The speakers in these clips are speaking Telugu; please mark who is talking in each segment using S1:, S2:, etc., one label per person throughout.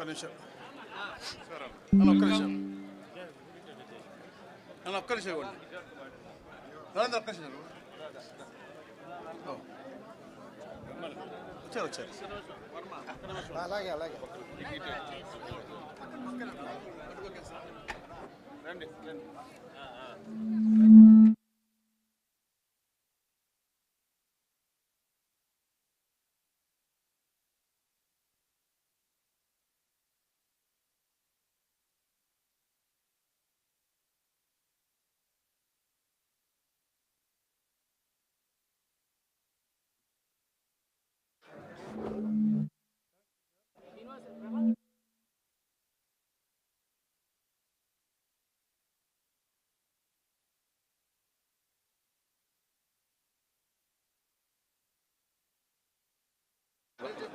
S1: ఒక్క నిమిషం. అన్న ఒక్క నిమిషం. అన్న ఒక్క నిమిషం ఇవ్వండి. నరేంద్ర ఒక్క నిమిషం. ఇవ్వండి. ఓ. వచ్చారు వచ్చారు.
S2: అలాగే అలాగే.
S1: రండి రండి.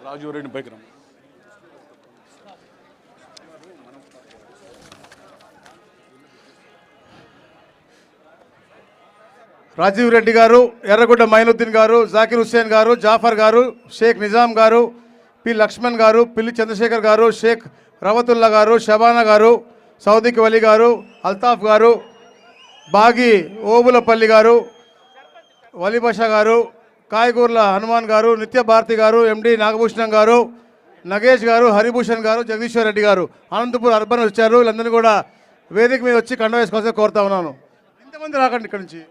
S1: రాజు రెడ్డి పైకి రమ్మ రాజీవ్ రెడ్డి గారు ఎర్రగుడ్డ మైనుద్దీన్ గారు జాకిర్ హుస్సేన్ గారు జాఫర్ గారు షేక్ నిజాం గారు పి లక్ష్మణ్ గారు పిల్లి చంద్రశేఖర్ గారు షేక్ రవతుల్లా గారు షబానా గారు సౌదిక్ వలి గారు అల్తాఫ్ గారు బాగి ఓబులపల్లి గారు వలిభాష గారు కాయగూర్ల హనుమాన్ గారు నిత్య భారతి గారు ఎండి నాగభూషణం గారు నగేష్ గారు హరిభూషణ్ గారు జగదీశ్వర్ రెడ్డి గారు అనంతపూర్ అర్బన్ వచ్చారు. వీళ్ళందరినీ కూడా వేదిక మీద వచ్చి కండ వేసుకోవాల్సి కోరుతా ఉన్నాను. ఇంతమంది రాకండి ఇక్కడి నుంచి.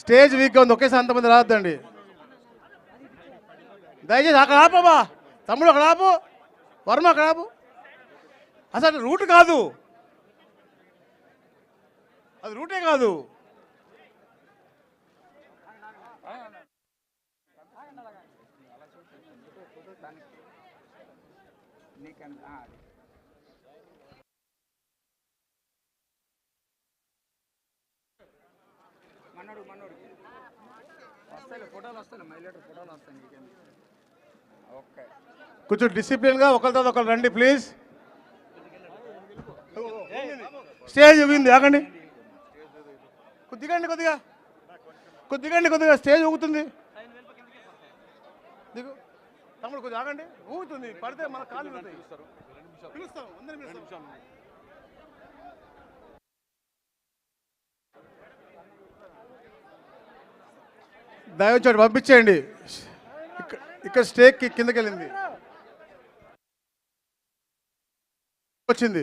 S1: స్టేజ్ వీక్గా ఉంది. ఒకేసారి అంతమంది రాద్దండి. దయచేసి అక్కడ ఆపబా తమ్ముడు అక్కడ ఆపు. వర్మ అక్కడ ఆపు. అసలు రూట్ కాదు. అది రూటే కాదు.
S2: ఉండదు దానికి నీకన్నా మనోడు మనోడు వస్తాయి ఫోటోలు వస్తాయి మైలేటర్ ఫోటోలు వస్తాయి నీకేమి ఓకే
S1: కొంచెం డిసిప్లిన్గా ఒకరి తర్వాత ఒకరు రండి ప్లీజ్ స్టేజ్ ఊగింది ఆగండి. కొద్దిగండి కొద్దిగా. కొద్దిగండి కొద్దిగా స్టేజ్ ఊగుతుంది. దిగు. తమ్ముడు కొద్దిగా ఆగండి. ఊగుతుంది. పడితే మన కాలు. పిలుస్తాం. దయచేసి పంపించేయండి. ఇక్కడ ఇక్కడ స్టేక్ కిందకి వెళ్ళింది వచ్చింది.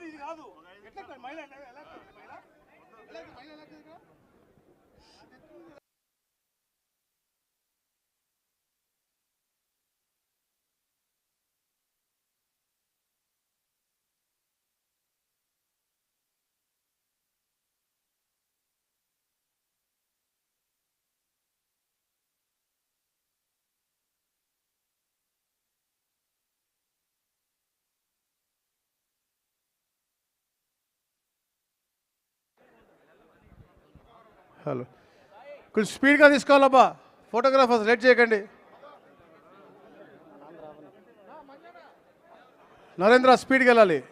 S1: అది ఇది కాదు. ఎట్లా మహిళ ఎలా మహిళ? ఎలా మైల ఎలా హలో. కొంచెం స్పీడ్గా తీసుకోవాలబ్బా. ఫోటోగ్రాఫర్స్ లేట్ చేయకండి. నరేంద్ర స్పీడ్కి వెళ్ళాలి.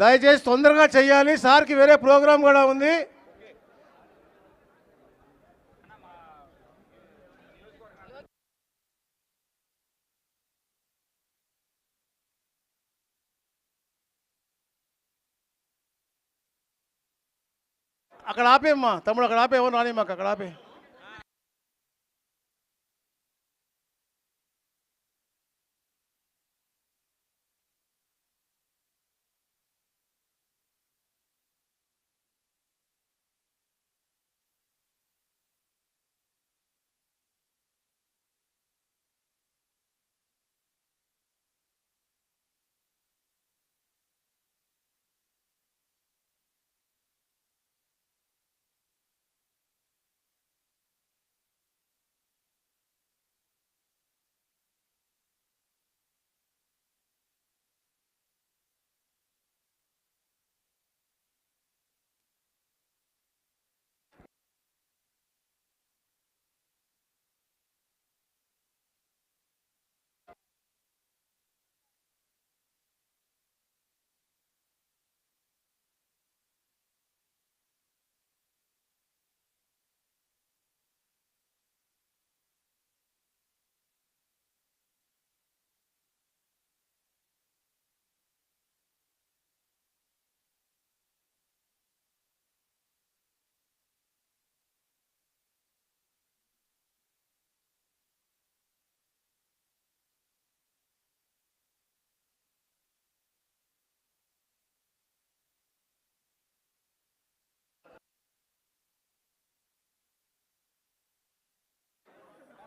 S1: దయచేసి తొందరగా చెయ్యాలి. సార్కి వేరే ప్రోగ్రాం కూడా ఉంది. అక్కడ ఆపేమ్మా తమ్ముడు అక్కడ ఆపేవో ఎవరు రాని మాకు అక్కడ ఆపే.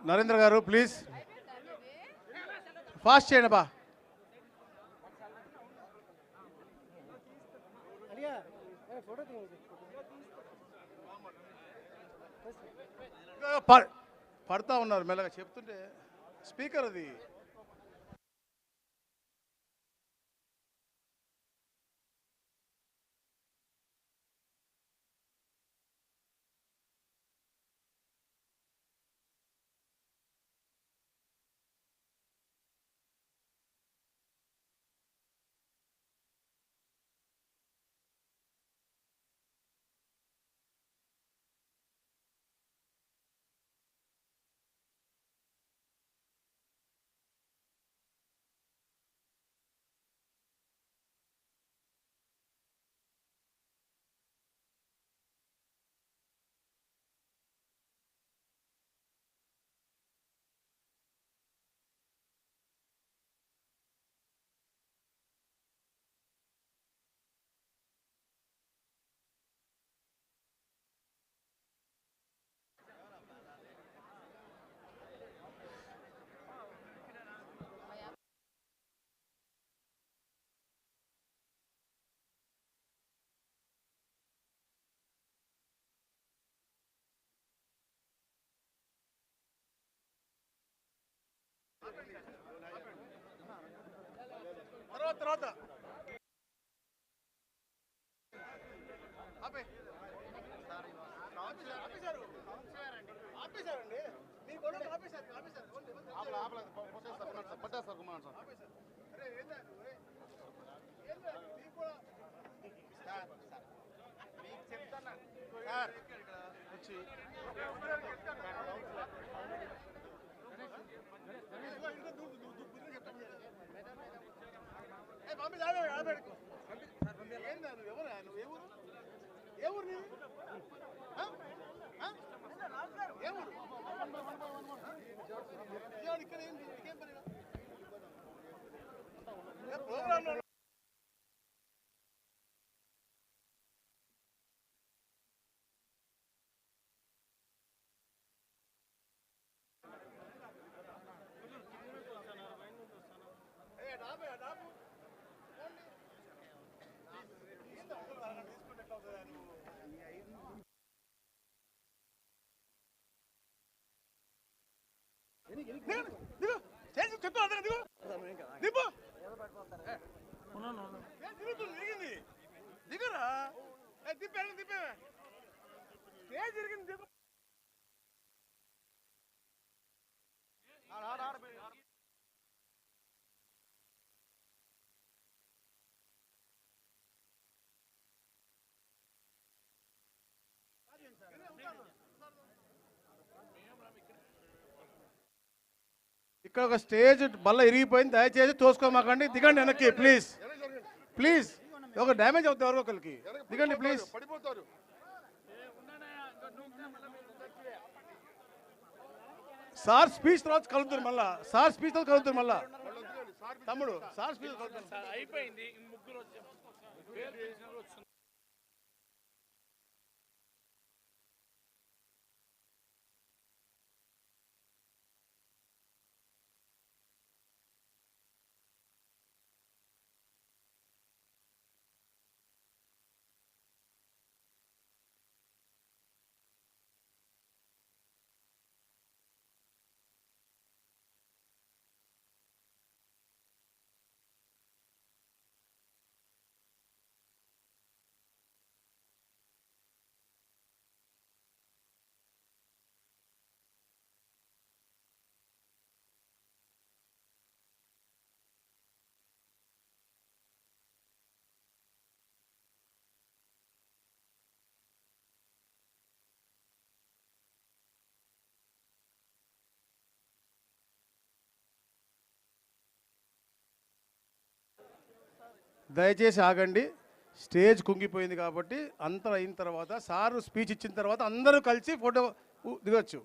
S1: నరేంద్ర గారు ప్లీజ్ ఫాస్ట్ చేయండి బా. ప- పడతా ఉన్నారు మెల్లగా. చెప్తుంటే స్పీకర్ అది తర్వాత తర్వాత ఆపే. ఆపేశారు. ఆపేశారండి. మీ గొడవలు ఆపేశారు. ఆపేశారు. ఆపేశారు. అరే? ఏందా? నీకు కూడా- సార్, వచ్చి ఏ, పంపించు, ఆడ పెడు, ఆడ పెడుకో. పంపించు. ఏందా నువ్వు ఎవరా? నువ్వు ఏ ఊరు? ఏ ఊరు నీది? ఆ? ఆ? ఏ ఊరు? ఇవాళ ఇక్కడ ఏంది? నీకేం పని ఈడ? ఏ ప్రోగ్రాంలో ఏ, డాబే, డాబు. పోండి. ఏంది అసలు అలా తీసుకుంటే ఎట్లా అవుతుందా నువ్వు? దిగు, దిగు. చేసి చెప్తా అదే దిగు దిగింది దిగురా? తిప్పాను తిప్పే ఏ తిరిగింది దిగు ఇక్కడ ఒక స్టేజ్ బల్ల ఇరిగిపోయింది దయచేసి తోసుకోమాకండి. దిగండి వెనక్కి ప్లీజ్. ప్లీజ్. ఒక డ్యామేజ్ అవుతుంది ఎవరు ఒకరికి. దిగండి ప్లీజ్.
S3: పడిపోతారు
S1: సార్ స్పీచ్ తర్వాత కలుగుతుంది మళ్ళా. సార్ స్పీచ్ తర్వాత కలుగుతుంది మళ్ళా. తమ్ముడు సార్ స్పీచ్ కలుగుతుంది.
S4: అయిపోయింది.
S1: దయచేసి ఆగండి. స్టేజ్ కుంగిపోయింది కాబట్టి అంతా అయిన తర్వాత సారు స్పీచ్ ఇచ్చిన తర్వాత అందరూ కలిసి ఫోటో దిగొచ్చు.